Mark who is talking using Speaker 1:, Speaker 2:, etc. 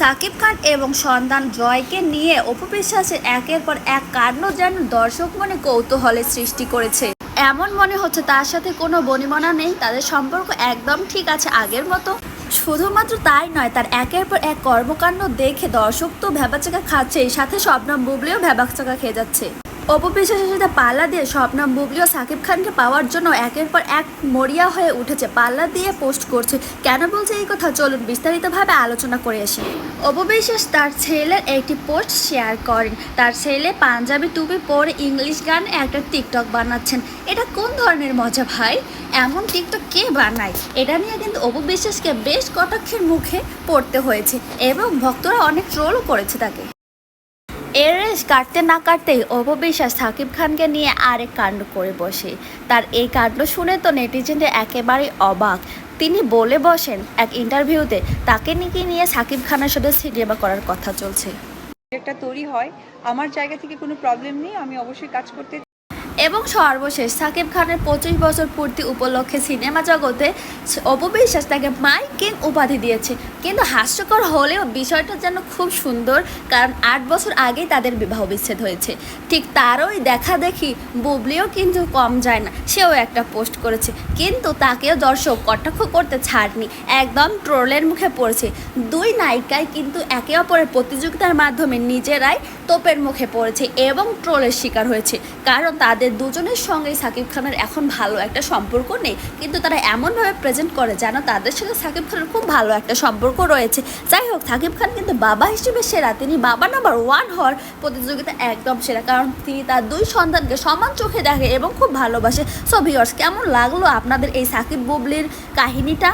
Speaker 1: সাকিব খান এবং সন্তান জয়কে নিয়ে অপু বিশ্বাসের একের পর এক কাণ্ড যেন দর্শক মনে কৌতূহলের সৃষ্টি করেছে। এমন মনে হচ্ছে তার সাথে কোনো বনিমনা নেই, তাদের সম্পর্ক একদম ঠিক আছে আগের মতো। শুধুমাত্র তাই নয়, তার একের পর এক কর্মকাণ্ড দেখে দর্শক তো ভ্যাবাচাকা খাচ্ছে, সাথে স্বপ্ন বুবলেও ভ্যাবাচাকা খেয়ে যাচ্ছে। অপু বিশ্বাসের সাথে পাল্লা দিয়ে স্বপ্নাম ও সাকিব খানকে পাওয়ার জন্য একের পর এক মরিয়া হয়ে উঠেছে। পাল্লা দিয়ে পোস্ট করছে। কেন বলছে এই কথা? চলুন বিস্তারিতভাবে আলোচনা করে আসি। অপবিশ্বাস তার ছেলের একটি পোস্ট শেয়ার করেন। তার ছেলে পাঞ্জাবি টুপি পরে ইংলিশ গান একটা টিকটক বানাচ্ছেন। এটা কোন ধরনের মজা ভাই? এমন টিকটক কে বানায়? এটা নিয়ে কিন্তু অপবিশ্বাসকে বেশ কটাক্ষের মুখে পড়তে হয়েছে এবং ভক্তরা অনেক ট্রোলও করেছে তাকে। এর কাটতে না কাটতেই অপবিশ্বাস সাকিব খানকে নিয়ে আরেক কাণ্ড করে বসে। তার এই কাণ্ড শুনে তো নেটিজেনদের একেবারে অবাক। তিনি বলে বসেন, এক ইন্টারভিউতে তাকে নাকি নিয়ে সাকিব খানের সাথে সিনেমা করার কথা চলছে।
Speaker 2: একটা তৈরি হয়। আমার জায়গা থেকে কোনো প্রবলেম নেই, আমি অবশ্যই কাজ করতে
Speaker 1: এবং সর্বশেষ সাকিব খানের পঁচিশ বছর পূর্তি উপলক্ষে সিনেমা জগতে অপবিশ্বাস তাকে মাই কিং উপাধি দিয়েছে। কিন্তু হাস্যকর হলেও বিষয়টা যেন খুব সুন্দর, কারণ আট বছর আগেই তাদের বিবাহ বিচ্ছেদ হয়েছে। ঠিক তারই দেখা দেখি বুবলিও কিন্তু কম যায় না, সেও একটা পোস্ট করেছে। কিন্তু তাকেও দর্শক কটাক্ষ করতে ছাড়নি, একদম ট্রোলের মুখে পড়েছে। দুই নায়িকাই কিন্তু একে অপরের প্রতিযোগিতার মাধ্যমে নিজেরাই তোপের মুখে পড়েছে এবং ট্রোলের শিকার হয়েছে, কারণ তাদের দুজনের সঙ্গেই সাকিব খানের এখন ভালো একটা সম্পর্ক নেই। কিন্তু তারা এমনভাবে প্রেজেন্ট করে যেন তাদের সাথে সাকিব খানের খুব ভালো একটা সম্পর্ক রয়েছে। যাই হোক, সাকিব খান কিন্তু বাবা হিসেবে সেরা। তিনি বাবা নাম্বার ওয়ান হওয়ার প্রতিযোগিতা একদম সেরা। কারণ তিনি তার দুই সন্তানকে সমান চোখে দেখে এবং খুব ভালোবাসে। সো ভিওর্স কেমন লাগল আপনাদের এই সাকিব বুবলির কাহিনীটা?